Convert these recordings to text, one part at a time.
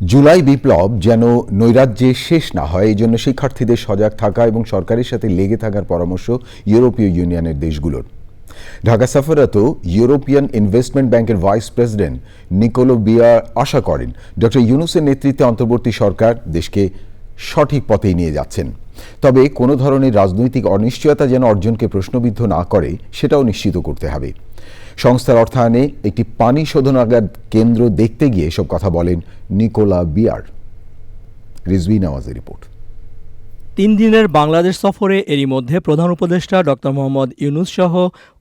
জুলাই বিপ্লব যেন নৈরাজ্যে শেষ না হয়, এই জন্য শিক্ষার্থীদের সজাগ থাকা এবং সরকারের সাথে লেগে থাকার পরামর্শ ইউরোপীয় ইউনিয়নের দেশগুলোর। ঢাকা সফররত ইউরোপিয়ান ইনভেস্টমেন্ট ব্যাংকের ভাইস প্রেসিডেন্ট নিকোলো বিয়ার আশা করেন, ডক্টর ইউনুসের নেতৃত্বে অন্তর্বর্তী সরকার দেশকে সঠিক পথেই নিয়ে যাচ্ছেন। তবে কোনো ধরনের রাজনৈতিক অনিশ্চয়তা যেন অর্জনকে প্রশ্নবিদ্ধ না করে, সেটাও নিশ্চিত করতে হবে। সংস্থার অর্থায়নে একটি পানি শোধনাগার কেন্দ্র দেখতে গিয়ে এসব কথা বলেন নিকোলা বিয়ার। রিজভি নওয়াজের রিপোর্ট। তিন দিনের বাংলাদেশ সফরে এরই মধ্যে প্রধান উপদেষ্টা ডক্টর মোহাম্মদ ইউনুস সহ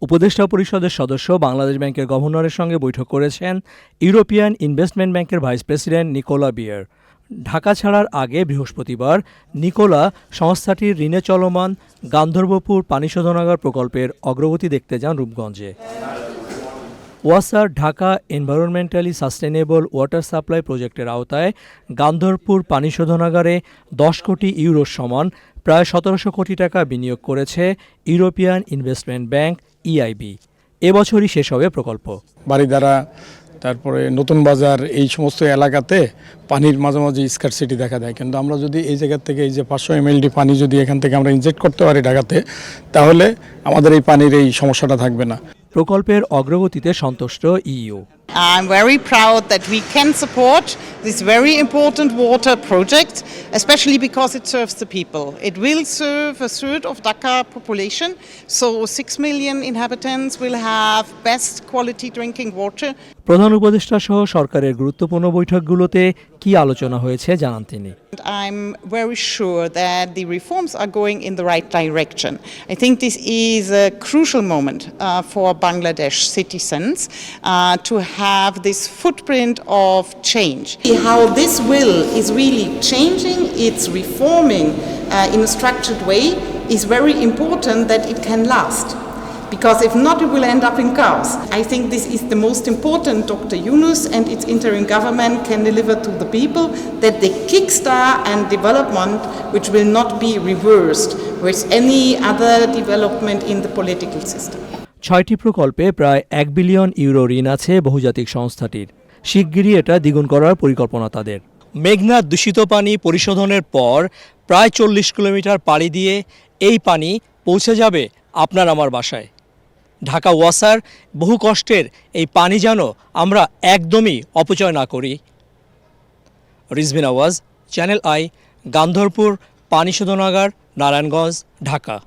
উপদেষ্টা পরিষদের সদস্য বাংলাদেশ ব্যাংকের গভর্নরের সঙ্গে বৈঠক করেছেন ইউরোপিয়ান ইনভেস্টমেন্ট ব্যাংকের vice president Nicola Beer. Dhaka ছাড়ার আগে বৃহস্পতিবার নিকোলা সংস্থাটির ঋণে চলমান গান্ধর্বপুর পানি শোধনাগার প্রকল্পের অগ্রগতি দেখতে যান রূপগঞ্জে। ওয়াসার Dhaka environmentally sustainable water supply প্রজেক্টের আওতায় গান্ধরপুর পানি শোধনাগারে দশ কোটি ইউরোর সমান প্রায় সতেরোশো কোটি টাকা বিনিয়োগ করেছে European investment bank E I B. এবছরই শেষ হবে প্রকল্প। বাড়িধারা তারপরে নতুন বাজার এই সমস্ত এলাকাতে পানির মাঝে মাঝে স্কারসিটি দেখা দেয় কিন্তু আমরা যদি এই জায়গা থেকে এই যে পাঁচশো এমএলডি পানি যদি এখান থেকে আমরা ইনজেক্ট করতে পারি ঢাকাতে তাহলে আমাদের এই পানির এই সমস্যাটা থাকবে না প্রকল্পের অগ্রগতিতে সন্তুষ্ট EU I'm very proud that we can support this very important water project, especially because it serves the people. It will serve a third of Dhaka population, so 6 million inhabitants will have best quality drinking water. প্রধান উপদেষ্টা সহ সরকারের গুরুত্বপূর্ণ বৈঠকগুলোতে কি আলোচনা হয়েছে জানান তিনি I'm very sure that the reforms are going in the right direction. I think this is a crucial moment uh, for Bangladesh citizens uh, to have this footprint of change. How this will is really changing, it's reforming uh, in a structured way is very important that it can last. Because if not, it will end up in chaos. I think this is the most important Dr. Yunus and its interim government can deliver to the people that they kickstart and development which will not be reversed with any other development in the political system. ছয়টি প্রকল্পে প্রায় এক billion euro ঋণ আছে বহুজাতিক সংস্থাটির শিগগিরই এটা দ্বিগুণ করার পরিকল্পনা তাদের মেঘনা দূষিত পানি পরিশোধনের পর প্রায় চল্লিশ কিলোমিটার পাড়ি দিয়ে এই পানি পৌঁছে যাবে আপনার আমার বাসায় ঢাকা ওয়াসার বহু কষ্টের এই পানি যেন আমরা একদমই অপচয় না করি। রিজবিন আওয়াজ, চ্যানেল আই, গান্ধরপুর, পানি শোধনাগার, নারায়ণগঞ্জ, ঢাকা।